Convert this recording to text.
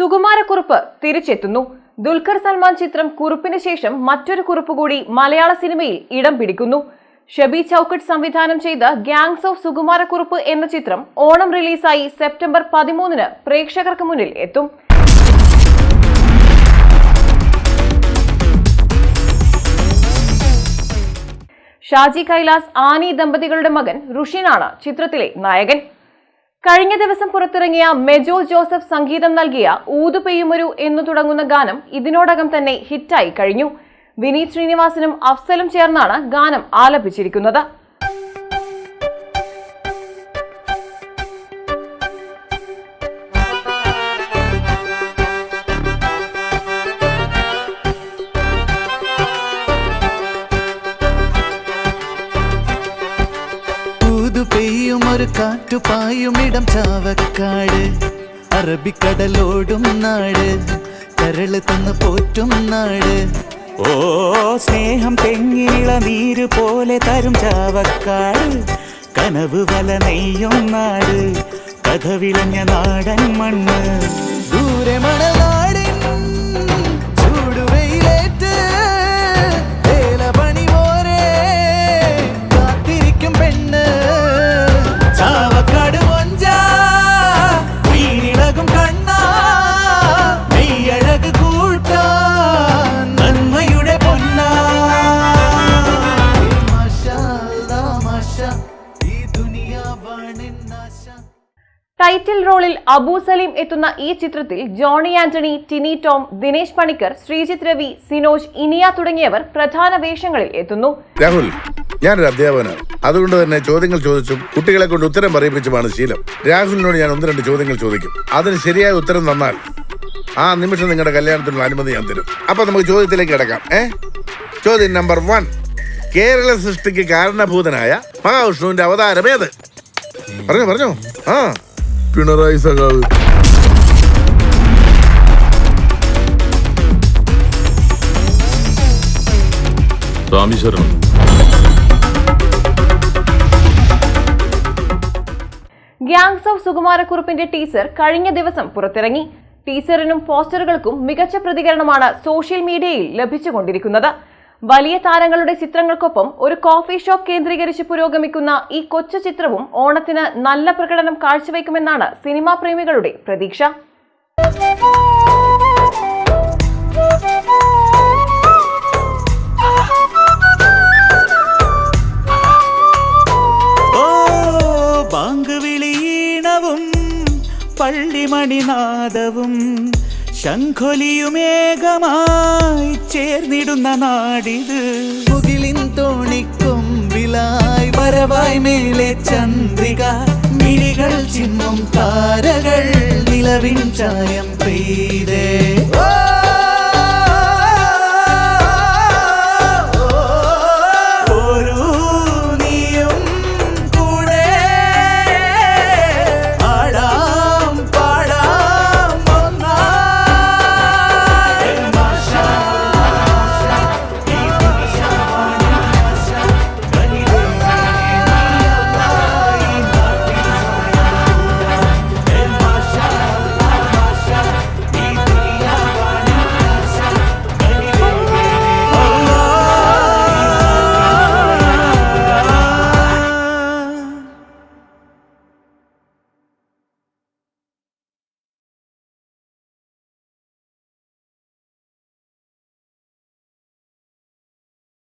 സുകുമാരക്കുറുപ്പ് തിരിച്ചെത്തുന്നു. ദുൽഖർ സൽമാൻ ചിത്രം കുറുപ്പിന് ശേഷം മറ്റൊരു കുറുപ്പ് കൂടി മലയാള സിനിമയിൽ ഇടം പിടിക്കുന്നു. ഷബി ചൌക്കട്ട് സംവിധാനം ചെയ്ത ഗ്യാങ്സ് ഓഫ് സുകുമാരക്കുറുപ്പ് എന്ന ചിത്രം ഓണം റിലീസായി സെപ്റ്റംബർ പതിമൂന്നിന് പ്രേക്ഷകർക്ക് മുന്നിൽ എത്തും. ഷാജി കൈലാസ് ആനി ദമ്പതികളുടെ മകൻ റുഷിനാണ് ചിത്രത്തിലെ നായകൻ. കഴിഞ്ഞ ദിവസം പുറത്തിറങ്ങിയ മെജോ ജോസഫ് സംഗീതം നൽകിയ ഊതു പെയ്യുമൊരു എന്നു തുടങ്ങുന്ന ഗാനം ഇതിനോടകം തന്നെ ഹിറ്റായി കഴിഞ്ഞു. വിനീത് ശ്രീനിവാസനും അഫ്സലും ചേർന്നാണ് ഗാനം ആലപിച്ചിരിക്കുന്നത്. പെയ്യും ഒരു കാറ്റു ഇടം ചാവക്കാട്. അറബിക്കടലോടും നാട് കരൾ തന്ന് പോറ്റും നാട്. ഓ സ്നേഹം തെങ്ങിള നീര് പോലെ തരും ചാവക്കാട്. കനവ് വല നെയ്യും നാട് കഥ വിളഞ്ഞ നാടൻ മണ്ണ്. ദൂരെ മണനാടിൻ ടൈറ്റിൽ റോളിൽ അബു സലീം എത്തുന്ന ഈ ചിത്രത്തിൽ ജോണി ആന്റണി ടിനി ടോം ദിനേശ് പണിക്കർ ശ്രീജിത് രവി സിനോജ് ഇനിയ തുടങ്ങിയവർ പ്രധാന വേഷങ്ങളിൽ എത്തുന്നു. രാഹുൽ ഞാനൊരു അധ്യാപകനാണ്. അതുകൊണ്ട് തന്നെ ചോദ്യങ്ങൾ ചോദിച്ചും കുട്ടികളെ കൊണ്ട് ഉത്തരം പറയിപ്പിച്ചുമാണ് ശീലം. രാഹുലിനോട് ഞാൻ ഒന്ന് രണ്ട് ചോദ്യങ്ങൾ ചോദിക്കും. അതിന് ശരിയായ ഉത്തരം തന്നാൽ ആ നിമിഷം നിങ്ങളുടെ കല്യാണത്തിനുള്ള അനുമതി ഞാൻ തരും. അപ്പൊ നമുക്ക് ചോദ്യത്തിലേക്ക് കിടക്കാം. ഏ? ചോദ്യം നമ്പർ വൺ. കേരള സൃഷ്ടിക്ക് കാരണഭൂതനായ മഹാവിഷ്ണുവിന്റെ അവതാരം ഏത്? പറഞ്ഞു പറഞ്ഞോ. ആ. പിണറായി സഖാവ്. സ്വാമി ശരണം. ഗ്യാങ്സ് ഓഫ് സുകുമാരക്കുറുപ്പിന്റെ ടീസർ കഴിഞ്ഞ ദിവസം പുറത്തിറങ്ങി. ടീസറിനും പോസ്റ്ററുകൾക്കും മികച്ച പ്രതികരണമാണ് സോഷ്യൽ മീഡിയയിൽ ലഭിച്ചുകൊണ്ടിരിക്കുന്നത്. വലിയ താരങ്ങളുടെ ചിത്രങ്ങൾക്കൊപ്പം ഒരു കോഫി ഷോപ്പ് കേന്ദ്രീകരിച്ച് പുരോഗമിക്കുന്ന ഈ കൊച്ചു ചിത്രവും ഓണത്തിന് നല്ല പ്രകടനം കാഴ്ചവെക്കുമെന്നാണ് സിനിമാ പ്രേമികളുടെ പ്രതീക്ഷ. ഓ ബാങ്ക് വിളിയീണവും പള്ളിമണിനാദവും ശംഖൊലിയുമേകമായി ചേർന്നിടുന്ന നാടിത്. മുകിലിൻ തോണിക്കൊമ്പിലായി വരവായി മേലെ ചന്ദ്രിക. മിഴികൾ ചിമ്മും താരകൾ നിലവിൻ ചായം പെയ്തേ.